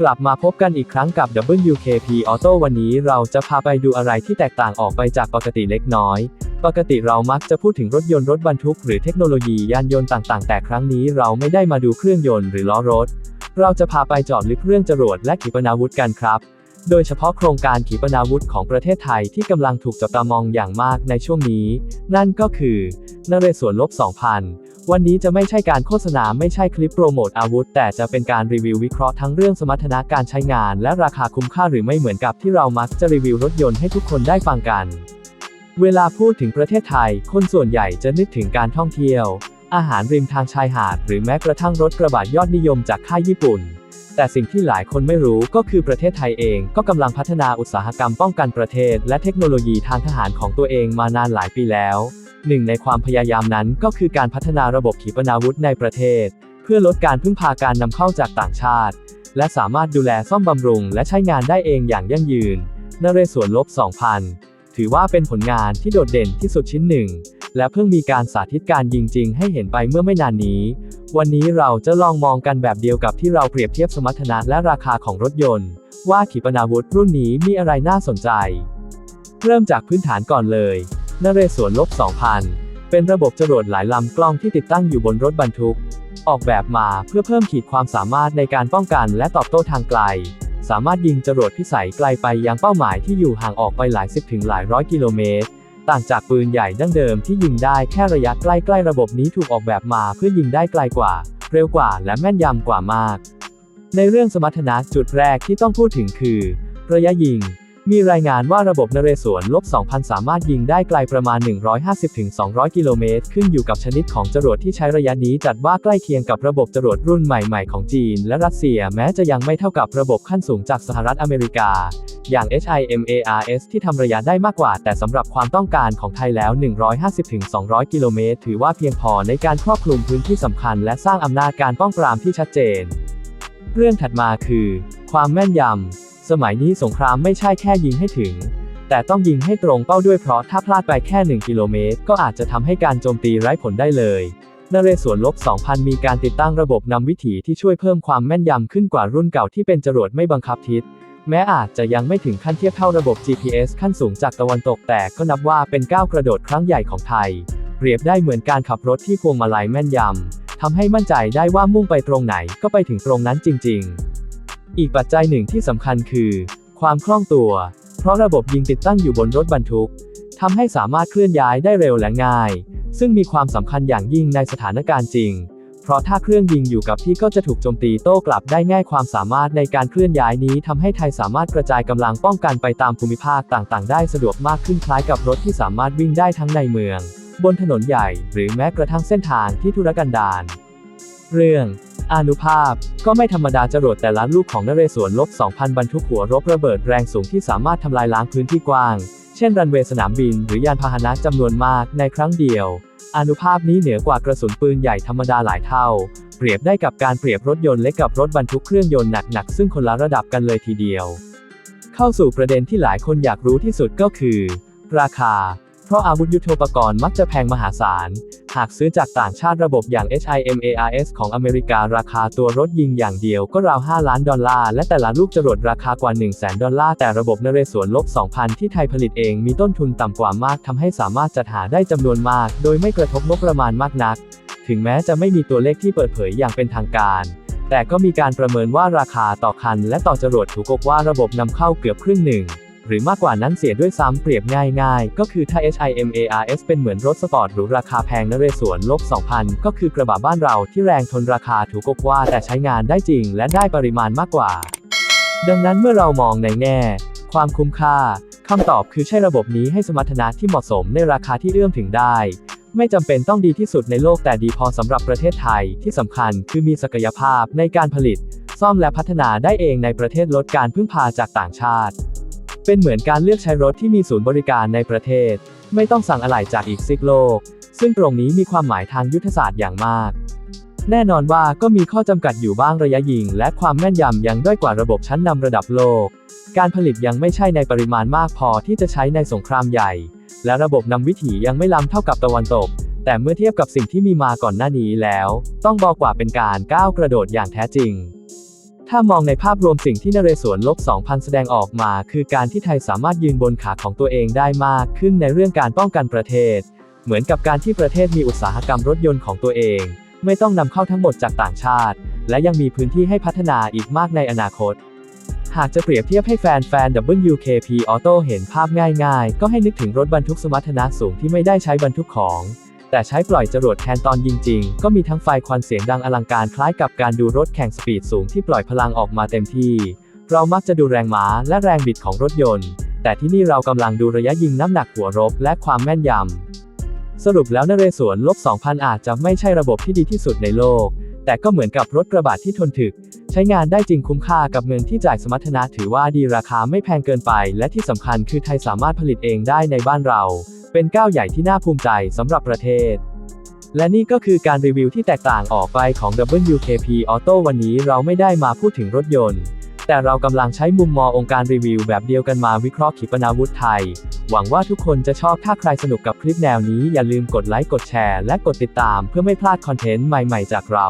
กลับมาพบกันอีกครั้งกับ WKP Auto วันนี้เราจะพาไปดูอะไรที่แตกต่างออกไปจากปกติเล็กน้อย ปกติเรามักจะพูดถึงรถยนต์รถบรรทุกหรือเทคโนโลยียานยนต์ต่างๆ แต่ครั้งนี้เราไม่ได้มาดูเครื่องยนต์หรือล้อรถ เราจะพาไปเจาะลึกเรื่องจรวดและขีปนาวุธกันครับ โดยเฉพาะโครงการขีปนาวุธของประเทศไทยที่กำลังถูกจับตามองอย่างมากในช่วงนี้ นั่นก็คือ นเรศวรลบ 2000 วันนี้จะไม่ใช่การโฆษณาไม่ใช่คลิปโปรโมทอาวุธ แต่จะเป็นการรีวิววิเคราะห์ทั้งเรื่องสมรรถนะการใช้งาน และราคาคุ้มค่าหรือไม่เหมือนกับที่เรามักจะรีวิวรถยนต์ให้ทุกคนได้ฟังกัน เวลาพูดถึงประเทศไทย คนส่วนใหญ่จะนึกถึงการท่องเที่ยว อาหารริมทางชายหาด หรือแม้กระทั่งรถกระบะยอดนิยมจากค่ายญี่ปุ่น แต่สิ่งที่หลายคนไม่รู้ก็คือประเทศไทยเองก็กำลังพัฒนาอุตสาหกรรมป้องกันประเทศ และเทคโนโลยีทางทหารของตัวเองมานานหลายปีแล้ว หนึ่งในความพยายามนั้นก็คือการพัฒนาระบบขีปนาวุธในประเทศ เพื่อลดการพึ่งพาการนำเข้าจากต่างชาติ และสามารถดูแลซ่อมบำรุง และใช้งานได้เองอย่างยั่งยืนนเรศวรลบ 2000 ถือว่าเป็นผลงานที่โดดเด่นที่สุดชิ้นหนึ่ง และเพิ่งมีการสาธิตการยิงจริงให้เห็นไปเมื่อไม่นานนี้ วันนี้เราจะลองมองกันแบบเดียวกับที่เราเปรียบเทียบสมรรถนะและราคาของรถยนต์ ว่าขีปนาวุธรุ่นนี้มีอะไรน่าสนใจ เริ่มจากพื้นฐานก่อนเลย นเรศวรลบ2000 เป็นระบบจรวดหลายลำกล้องที่ติดตั้งอยู่บนรถบรรทุก ออกแบบมาเพื่อเพิ่มขีดความสามารถในการป้องกันและตอบโต้ทางไกล สามารถยิงจรวดพิสัยไกลไปยังเป้าหมายที่อยู่ห่างออกไปหลายสิบถึงหลายร้อยกิโลเมตร ต่างจากปืนใหญ่ดั้งเดิมที่ยิงได้แค่ระยะใกล้ๆระบบนี้ถูกออกแบบมาเพื่อยิงได้ไกลกว่า เร็วกว่าและแม่นยำกว่ามาก ในเรื่องสมรรถนะจุดแรกที่ต้องพูดถึงคือ ระยะยิง มีรายงานว่าระบบนเรศวรลบ 2000 สามารถยิงได้ไกลประมาณ 150-200 กิโลเมตร ขึ้นอยู่กับชนิดของจรวดที่ใช้ระยะนี้จัดว่าใกล้เคียงกับระบบจรวดรุ่นใหม่ๆ ของจีน และรัสเซียแม้จะยังไม่เท่ากับระบบขั้นสูงจากสหรัฐอเมริกา อย่าง HIMARS ที่ทำระยะได้มากกว่า แต่สำหรับความต้องการของไทยแล้ว 150-200 กิโลเมตร ถือว่าเพียงพอในการครอบคลุมพื้นที่สำคัญ และสร้างอำนาจการป้องปรามที่ชัดเจน เรื่องถัดมาคือ ความแม่นยำ สมัยนี้สงครามไม่ใช่แค่ยิงให้ถึง แต่ต้องยิงให้ตรงเป้าด้วยเพราะถ้าพลาดไปแค่ 1 กิโลเมตร ก็อาจจะทำให้การโจมตีไร้ผลได้เลยนเรศวรลบ 2000 มีการติดตั้งระบบนำวิถีที่ช่วยเพิ่มความแม่นยำขึ้นกว่ารุ่นเก่าที่เป็นจรวดไม่บังคับทิศ แม้อาจจะยังไม่ถึงขั้นเทียบเท่าระบบ GPS ขั้นสูงจากตะวันตกแต่ก็นับว่าเป็นก้าวกระโดดครั้งใหญ่ของไทย เปรียบได้เหมือนการขับรถที่พวงมาลัยแม่นยำทำให้มั่นใจได้ว่ามุ่งไปตรงไหนก็ไปถึงตรงนั้นจริง ๆ อีกปัจจัยหนึ่งที่สำคัญคือ ความคล่องตัว เพราะระบบยิงติดตั้งอยู่บนรถบรรทุกทำให้สามารถเคลื่อนย้ายได้เร็วและง่าย ซึ่งมีความสำคัญอย่างยิ่งในสถานการณ์จริง เพราะถ้าเครื่องยิงอยู่กับที่ก็จะถูกโจมตีโต้กลับได้ง่ายความสามารถในการเคลื่อนย้ายนี้ทำให้ไทยสามารถกระจายกำลังป้องกันไปตามภูมิภาคต่างๆ ได้สะดวกมากขึ้นคล้ายกับรถที่สามารถวิ่งได้ทั้งในเมือง บนถนนใหญ่ หรือแม้กระทั่งเส้นทางที่ธุรกันดารเรื่อง อานุภาพ ก็ไม่ธรรมดาจรวดแต่ละลูกของนเรศวรลบ 2,000 บรรทุกหัวรบระเบิดแรงสูงที่สามารถทำลายล้างพื้นที่กว้าง เช่นรันเวย์สนามบินหรือยานพาหนะจำนวนมากในครั้งเดียว อนุภาพนี้เหนือกว่ากระสุนปืนใหญ่ธรรมดาหลายเท่า เปรียบได้กับการเปรียบรถยนต์เล็กกับรถบรรทุกเครื่องยนต์หนักๆซึ่งคนละระดับกันเลยทีเดียว เข้าสู่ประเด็นที่หลายคนอยากรู้ที่สุดก็คือ ราคา เพราะอาวุธยุทโธปกรณ์มักจะแพงมหาศาล หากซื้อจากต่างชาติระบบอย่าง HIMARS ของอเมริการาคาตัวรถยิงอย่างเดียวก็ราว 5 ล้านดอลลาร์ และแต่ละลูกจรวดราคากว่า 1 0 0 0 0แดอลลาร์ แต่ระบบนเรศวรลบ 2,000 ที่ไทยผลิตเองมีต้นทุนต่ำกว่ามากทำให้สามารถจัดหาได้จำนวนมาก โดยไม่กระทบงบประมาณมากนัก ถึงแม้จะไม่มีตัวเลขที่เปิดเผยอย่างเป็นทางการแต่ก็มีการประเมินว่าราคาต่อคันและต่อจรวดถูกกว่าระบบนำเข้าเกือบครึ่งหนึ่ง หรือมากกว่านั้นเสียด้วยซ้ำเปรียบง่ายๆ ก็คือถ้า HIMARS เป็นเหมือนรถสปอร์ตหรือราคาแพงนเรศวรลบ 2,000 ก็คือกระบะบ้านเราที่แรงทนราคาถูกกว่าแต่ใช้งานได้จริงและได้ปริมาณมากกว่า ดังนั้นเมื่อเรามองในแง่ ความคุ้มค่าคำตอบคือใช่ระบบนี้ให้สมรรถนะที่เหมาะสมในราคาที่เอื้อมถึงได้ ไม่จำเป็นต้องดีที่สุดในโลกแต่ดีพอสำหรับประเทศไทยที่สำคัญคือมีศักยภาพในการผลิต ซ่อมและพัฒนาได้เองในประเทศลดการพึ่งพาจากต่างชาติ เป็นเหมือนการเลือกใช้รถที่มีศูนย์บริการในประเทศ ไม่ต้องสั่งอะไหล่จากอีกซิกโลก ซึ่งตรงนี้มีความหมายทางยุทธศาสตร์อย่างมาก แน่นอนว่าก็มีข้อจำกัดอยู่บ้างระยะยิง และความแม่นยำยังด้อยกว่าระบบชั้นนำระดับโลก การผลิตยังไม่ใช่ในปริมาณมากพอที่จะใช้ในสงครามใหญ่ และระบบนำวิถียังไม่ล้ำเท่ากับตะวันตก แต่เมื่อเทียบกับสิ่งที่มีมาก่อนหน้านี้แล้ว ต้องบอกว่าเป็นการก้าวกระโดดอย่างแท้จริง ถ้ามองในภาพรวมสิ่งที่นเรศวรลบ 2000 แสดงออกมา คือการที่ไทยสามารถยืนบนขาของตัวเองได้มากขึ้นในเรื่องการป้องกันประเทศ เหมือนกับการที่ประเทศมีอุตสาหกรรมรถยนต์ของตัวเอง ไม่ต้องนำเข้าทั้งหมดจากต่างชาติ และยังมีพื้นที่ให้พัฒนาอีกมากในอนาคต หากจะเปรียบเทียบให้แฟนๆ WKP Auto เห็นภาพง่าย ๆ ก็ให้นึกถึงรถบรรทุกสมรรถนะสูงที่ไม่ได้ใช้บรรทุกของ แต่ใช้ปล่อยจรวดแทนตอนยิงจริง ก็มีทั้งไฟควันเสียงดังอลังการคล้ายกับการดูรถแข่งสปีดสูงที่ปล่อยพลังออกมาเต็มที่ เรามักจะดูแรงม้าและแรงบิดของรถยนต์ แต่ที่นี่เรากำลังดูระยะยิงน้ำหนักหัวรบและความแม่นยำ สรุปแล้วนเรศวรลบ 2000 อาจจะไม่ใช่ระบบที่ดีที่สุดในโลก แต่ก็เหมือนกับรถกระบะที่ทนถึก ใช้งานได้จริงคุ้มค่ากับเงินที่จ่ายสมรรถนะถือว่าดีราคาไม่แพงเกินไป และที่สำคัญคือไทยสามารถผลิตเองได้ในบ้านเรา เป็นก้าวใหญ่ที่น่าภูมิใจสำหรับประเทศ และนี่ก็คือการรีวิวที่แตกต่างออกไปของ WKP Auto วันนี้เราไม่ได้มาพูดถึงรถยนต์ แต่เรากำลังใช้มุมมององค์การรีวิวแบบเดียวกันมาวิเคราะห์ขีปนาวุธไทย หวังว่าทุกคนจะชอบถ้าใครสนุกกับคลิปแนวนี้อย่าลืมกดไลค์กดแชร์และกดติดตามเพื่อไม่พลาดคอนเทนต์ใหม่ๆ จากเรา